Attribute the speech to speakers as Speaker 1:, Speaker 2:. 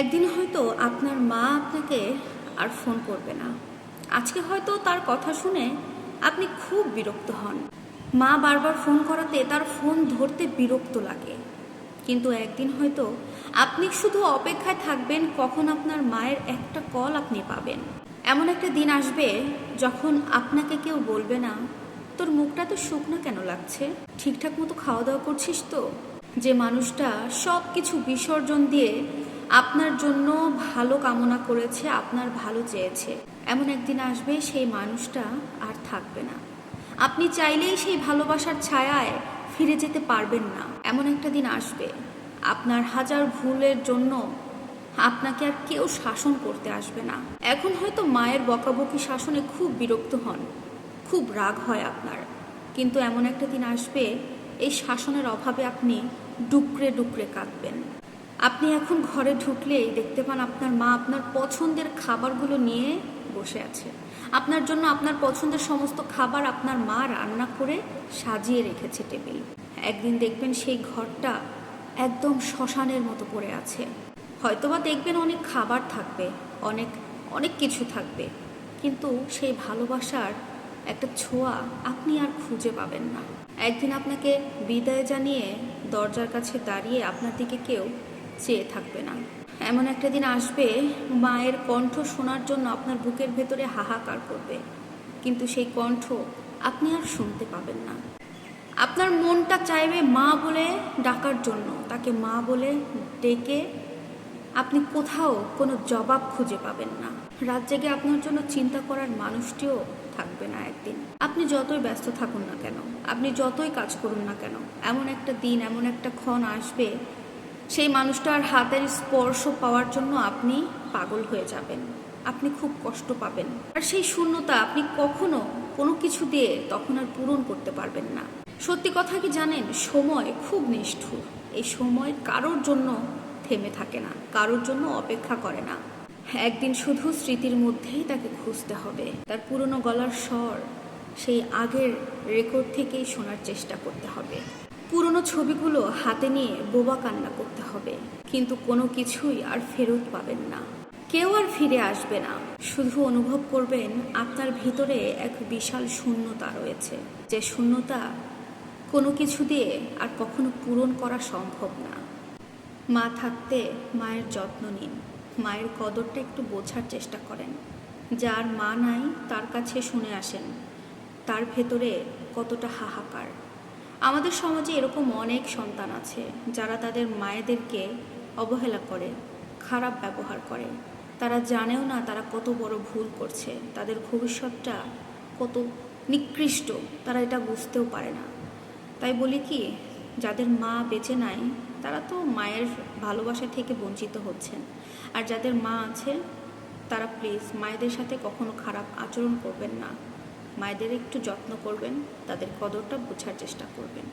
Speaker 1: একদিন হয়তো আপনার মা আপনাকে আর ফোন করবে না। আজকে হয়তো তার কথা শুনে আপনি খুব বিরক্ত হন। মা বারবার ফোন করাতে তার ফোন ধরতে বিরক্ত লাগে। কিন্তু একদিন হয়তো আপনি শুধু অপেক্ষায় থাকবেন কখন আপনার মায়ের একটা কল আপনি পাবেন। এমন একটা দিন আসবে যখন আপনাকে কেউ বলবে না, তোর মুখটা তো শুকনো কেন লাগছে? ঠিকঠাক মতো খাওয়া দাওয়া করছিস তো? যে মানুষটা সব কিছু বিসর্জন দিয়ে আপনার জন্য ভালো কামনা করেছে, আপনার ভালো চেয়েছে। এমন একদিন আসবে সেই মানুষটা আর থাকবে না। আপনি চাইলেই সেই ভালোবাসার ছায়ায় ফিরে যেতে পারবেন না। এমন একটা দিন আসবে। আপনার হাজার ভুলের জন্য আপনাকে আর কেউ শাসন করতে আসবে না। এখন হয়তো মায়ের বকাবকি শাসনে খুব বিরক্ত হন, খুব রাগ হয় আপনার। কিন্তু এমন একটা দিন আসবে, এই শাসনের অভাবে আপনি ডুকরে ডুকরে কাঁদবেন। আপনি এখন ঘরে ঢুকলেই দেখতে পান আপনার মা আপনার পছন্দের খাবারগুলো নিয়ে বসে আছে। আপনার জন্য আপনার পছন্দের সমস্ত খাবার আপনার মা রান্না করে সাজিয়ে রেখেছে টেবিল। একদিন দেখবেন সেই ঘরটা একদম শ্মশানের মতো পড়ে আছে। হয়তোবা দেখবেন অনেক খাবার থাকবে, অনেক অনেক কিছু থাকবে, কিন্তু সেই ভালোবাসার একটা ছোঁয়া আপনি আর খুঁজে পাবেন না। একদিন আপনাকে বিদায় জানিয়ে দরজার কাছে দাঁড়িয়ে আপনার দিকে কেউ চেয়ে থাকবে না। এমন একটা দিন আসবে, মায়ের কণ্ঠ শোনার জন্য আপনার বুকের ভেতরে হাহাকার করবে। কিন্তু সেই কণ্ঠ আপনি আর শুনতে পাবেন না। আপনার মনটা চাইবে মা বলে ডাকার জন্য, তাকে মা বলে ডেকে আপনি কোথাও কোনো জবাব খুঁজে পাবেন না। রাত জেগে আপনার জন্য চিন্তা করার মানুষটিও থাকবে না একদিন। আপনি যতই ব্যস্ত থাকুন না কেন, আপনি যতই কাজ করুন না কেন, এমন একটা দিন, এমন একটা ক্ষণ আসবে সেই মানুষটার হাতের স্পর্শ পাওয়ার জন্য আপনি পাগল হয়ে যাবেন। আপনি খুব কষ্ট পাবেন। আর সেই শূন্যতা আপনি কখনো কোনো কিছু দিয়ে তখন আর পূরণ করতে পারবেন না। সত্যি কথা কি জানেন? সময় খুব নিষ্ঠুর। এই সময় কারোর জন্য থেমে থাকে না, কারোর জন্য অপেক্ষা করে না। একদিন শুধু স্মৃতির মধ্যেই তাকে খুঁজতে হবে। তার পুরনো গলার স্বর সেই আগের রেকর্ড থেকেই শোনার চেষ্টা করতে হবে। পুরনো ছবিগুলো হাতে নিয়ে বোবা কান্না করতে হবে। কিন্তু কোনো কিছুই আর ফেরত পাবেন না। কেউ আর ফিরে আসবে না। শুধু অনুভব করবেন আপনার ভিতরে এক বিশাল শূন্যতা রয়েছে। যে শূন্যতা কোনো কিছু দিয়ে আর কখনো পূরণ করা সম্ভব না। মা থাকতে মায়ের যত্ন নিন। মায়ের কদরটা একটু বোঝার চেষ্টা করেন। যার মা নাই, তার কাছে শুনে আসেন। তার ভেতরে কতটা হাহাকার। আমাদের সমাজে এরকম অনেক সন্তান আছে যারা তাদের মায়েদেরকে অবহেলা করে, খারাপ ব্যবহার করে। তারা জানেও না তারা কত বড় ভুল করছে। তাদের ভবিষ্যৎটা কত নিকৃষ্ট, তারা এটা বুঝতেও পারে না। তাই বলি কি, যাদের মা বেঁচে নাই, তারা তো মায়ের ভালোবাসা থেকে বঞ্চিত হচ্ছেন। আর যাদের মা আছে, তারা প্লিজ মায়েদের সাথে কখনো খারাপ আচরণ করবেন না। মায়েদের একটু যত্ন করবেন তাদের কদরটা বোঝার চেষ্টা করবেন।